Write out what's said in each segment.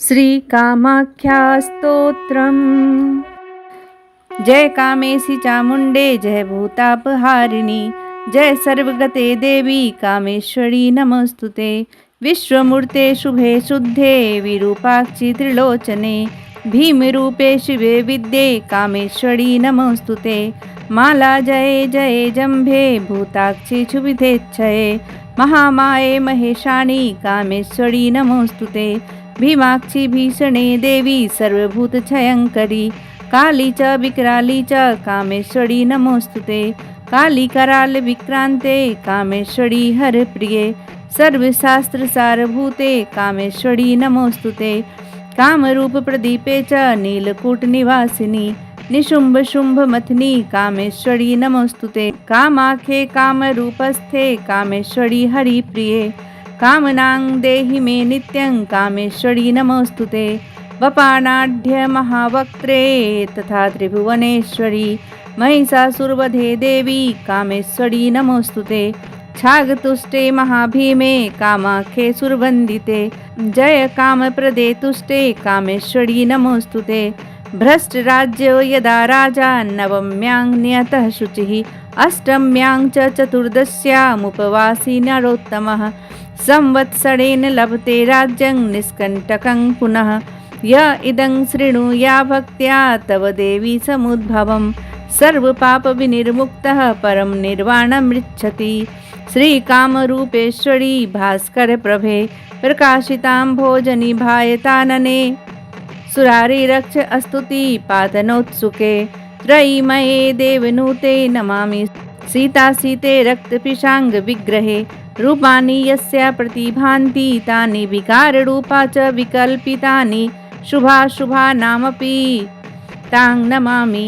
श्रीकामाख्यास्तोत्रम्। जय कामेशी चामुण्डे जय भूतापहारिणी जय सर्वगते देवी कामेश्वरी नमस्तु ते विश्वमूर्ते शुभे शुद्धे विरूपाक्षि त्रिलोचने भीमरूपे शिवे विद्ये कामेश्वरी नमस्तु ते माला जये जये जम्भे भूताक्षि क्षुभिधेच्छये महामाये महेशाणी कामेश्वरी नमोऽस्तु ते भीमाक्षी भीषणे देवी सर्वभूतछयङ्करी काली च विकराली च कामेश्वरी नमोस्तुते। काली कराल विक्रांते कामेश्वरी हरप्रिये। सर्वशास्त्रसारभूते कामेश्वरी नमोस्तुते। कामरूपप्रदीपे च नीलकूटनिवासिनी निशुम्भशुम्भमथनी कामेश्वरी नमोस्तुते। कामाखे कामरूपस्थे कामेश्वरी हरिप्रिये। कामनां देहि मे नित्यं कामेश्वरी नमोऽस्तु ते। वपानाढ्य महावक्त्रे तथा त्रिभुवनेश्वरी महिषासुर्वधे देवी कामेश्वरी नमोऽस्तु ते। छागतुष्टे महाभीमे कामाख्ये सुरवन्दिते। जय कामप्रदे तुष्टे कामेश्वरी नमोऽस्तु ते। भ्रष्टराज्यो यदा राजा नवम्यां नियतः शुचिः अष्टम्यां च चतुर्दश्यामुपवासी नरोत्तमः। संवत्सरेण लभते राज्यं निष्कण्टकं पुनः। य इदं शृणु या भक्त्या तव देवी समुद्भवं। सर्वपापविनिर्मुक्तः परं निर्वाणमृच्छति। श्रीकामरूपेश्वरी भास्करप्रभे प्रकाशितां भोजनिभायतानने सुरारिरक्ष अस्तुति पातनोत्सुके त्रयीमये देवनूते नमामि। सीतासीते रक्तपिशाङ्गविग्रहे रूपाणि यस्य प्रतिभान्ति तानि विकाररूपा च विकल्पितानि। शुभाशुभा नामपि तां नमामि।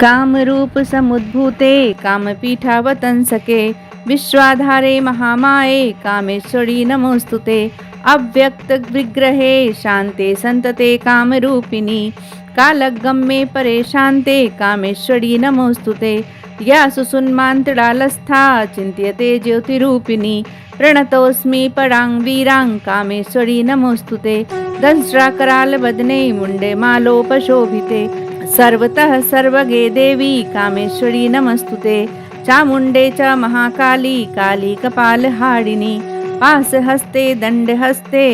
कामरूपसमुद्भूते कामपीठावतंसके। विश्वाधारे महामाये कामेश्वरी नमोऽस्तु ते। अव्यक्तविग्रहे शान्ते सन्तते कामरूपिणी। कालगम्ये परे शान्ते कामेश्वरी नमोऽस्तु ते। या सुसुन्मान्तडालस्था चिन्त्यते ज्योतिरूपिणी। प्रणतोऽस्मि परां वीरां कामेश्वरी नमोऽस्तु ते। मुण्डे मालोपशोभिते। सर्वतः सर्वगे देवी कामेश्वरी नमस्तुते चामुण्डे च महाकाली काली कपालहारिणी। पासहस्ते दण्डहस्ते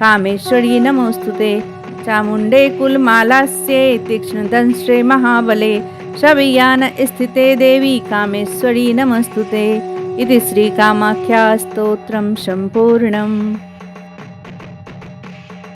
कामेश्वरी नमोऽस्तु ते। चामुण्डे कुलमालास्ये तीक्ष्णदंष्ट्रे महाबले शवयान स्थिते देवी कामेश्वरी नमस्तु ते। इति श्रीकामाख्यास्तोत्रं सम्पूर्णम्